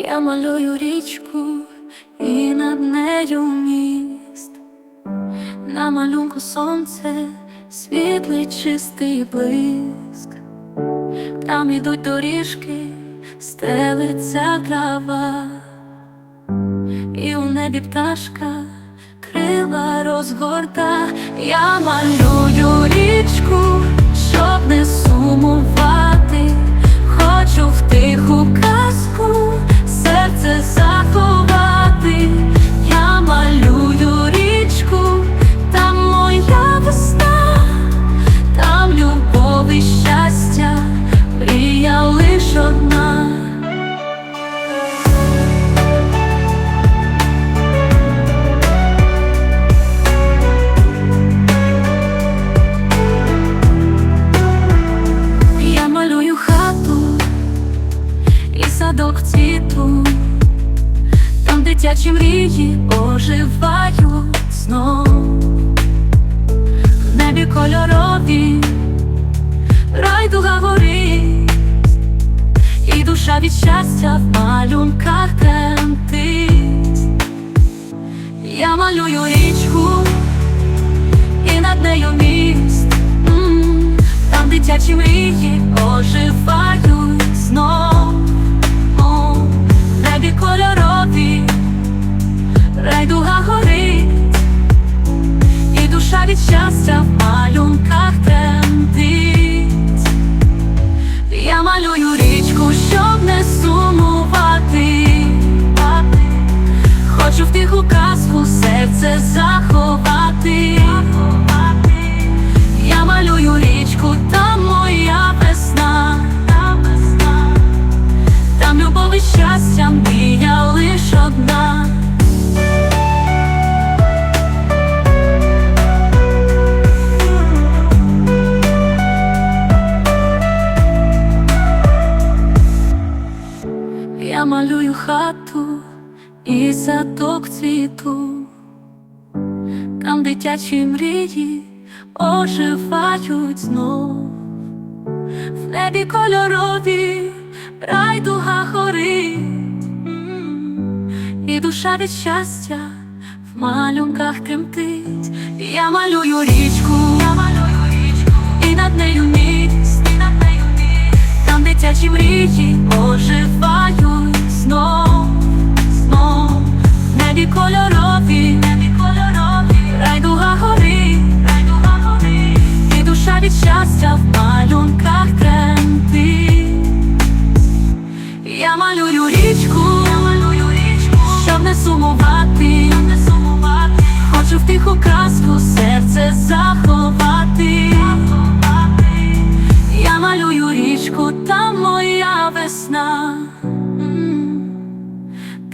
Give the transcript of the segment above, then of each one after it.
Я малюю річку і над нею міст. На малюнку сонце, світлий чистий блиск. Там ідуть доріжки, стелиться трава, і у небі пташка крила розгорта. Я малюю річку, дитячі мрії оживають знов. В небі кольорові, райдуга горить, і душа від щастя в малюнках тремтить. Я малюю річку і над нею міст. Там дитячі мрії від щастя в малюнках тремтить. Я малюю річку, щоб не сумувати. Хочу в тиху казку серце заховати. Я малюю річку, там моя весна, там любов і щастя, мрія лиш одна. Малюю хату і садок цвіту, там дитячі мрії оживають знов, в небі кольорові райдуга горить, і душа від щастя в малюнках тремтить. Я малюю річку, я малюю річку, і над нею міст, і над нею міст. Там дитячі мрії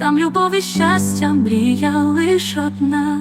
Там любов і щастя, мрія лиш одна.